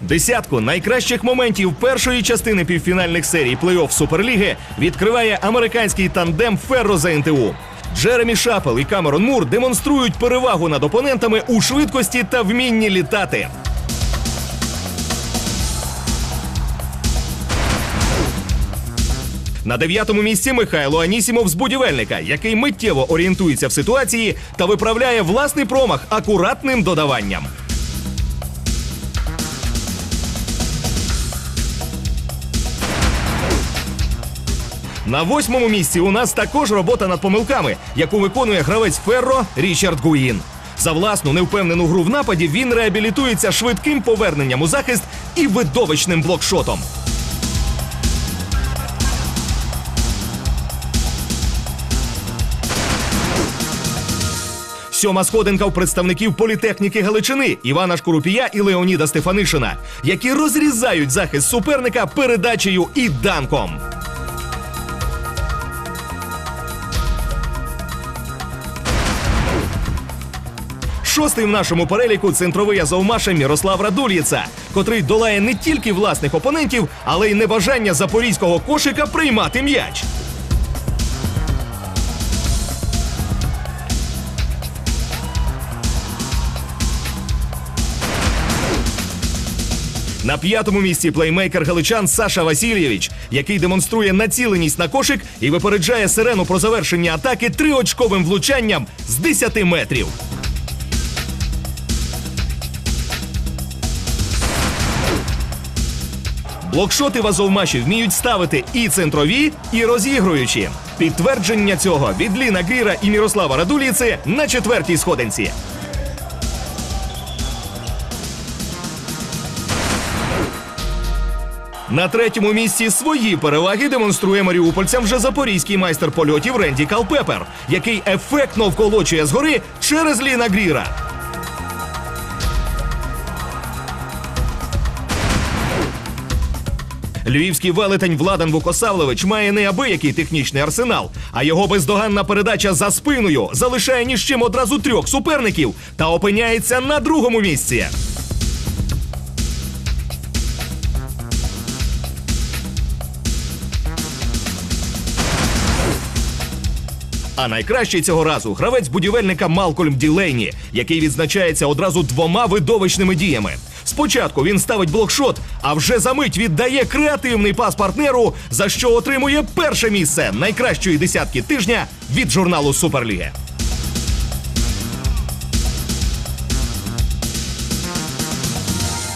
Десятку найкращих моментів першої частини півфінальних серій плей-офф Суперліги відкриває американський тандем Ферро за НТУ. Джеремі Шапел і Камерон Мур демонструють перевагу над опонентами у швидкості та вмінні літати. На дев'ятому місці Михайло Анісімов з будівельника, який миттєво орієнтується в ситуації та виправляє власний промах акуратним додаванням. На восьмому місці у нас також робота над помилками, яку виконує гравець Ферро Річард Гуїн. За власну невпевнену гру в нападі він реабілітується швидким поверненням у захист і видовищним блокшотом. Сьома сходинка в представників політехніки Галичини Івана Шкурупія і Леоніда Стефанишина, які розрізають захист суперника передачею і данком. Шостий в нашому переліку центровий азовмаша Мірослав Радулєца, котрий долає не тільки власних опонентів, але й небажання запорізького кошика приймати м'яч. На п'ятому місці плеймейкер галичан Саша Васильєвич, який демонструє націленість на кошик і випереджає сирену про завершення атаки триочковим влучанням з 10 метрів. Блокшоти в Азовмаші вміють ставити і центрові, і розігруючі. Підтвердження цього від Ліна Гріра і Мірослава Радуліці на четвертій сходинці. На третьому місці свої переваги демонструє маріупольцям вже запорізький майстер польотів Ренді Калпепер, який ефектно вколочує згори через Ліна Гріра. Львівський велетень Владан Вукосавлевич має неабиякий технічний арсенал, а його бездоганна передача за спиною залишає ні з чим одразу трьох суперників та опиняється на другому місці. А найкращий цього разу гравець будівельника Малкольм Ділейні, який відзначається одразу двома видовищними діями. Спочатку він ставить блокшот, а вже за мить віддає креативний пас партнеру, за що отримує перше місце найкращої десятки тижня від журналу Суперліги.